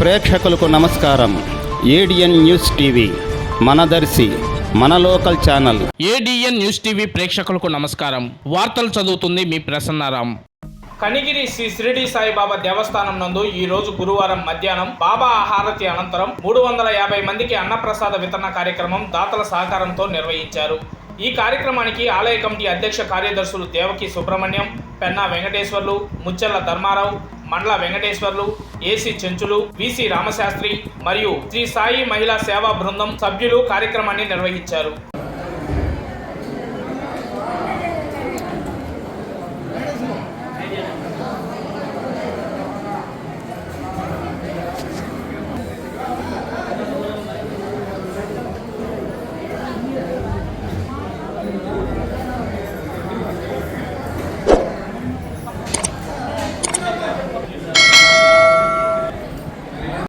ప్రేక్షకులకు నమస్కారం. ADN news TV మనదర్శి మన local channel. ADN news TV ప్రేక్షకులకు నమస్కారం. వార్తలు చదువుతుంది మీ ప్రసన్నారాం. కనిగిరి శ్రీ షిరిడి సాయిబాబా దేవస్థానం నందు ఈ రోజు గురువారం మధ్యాహ్నం బాబా ఆహారతి అనంతరం మూడు వందల యాభై మందికి అన్నప్రసాద వితరణ కార్యక్రమం దాతల సహకారంతో నిర్వహించారు. ఈ కార్యక్రమానికి ఆలయ కమిటీ అధ్యక్ష కార్యదర్శులు దేవకి సుబ్రహ్మణ్యం పెన్నా వెంకటేశ్వర్లు ముచ్చెల్ల ధర్మారావు మండల వెంకటేశ్వర్లు ఏసీ చెంచులు విసి రామశాస్త్రి మరియు శ్రీ సాయి మహిళా సేవా బృందం సభ్యులు కార్యక్రమాన్ని నిర్వహించారు.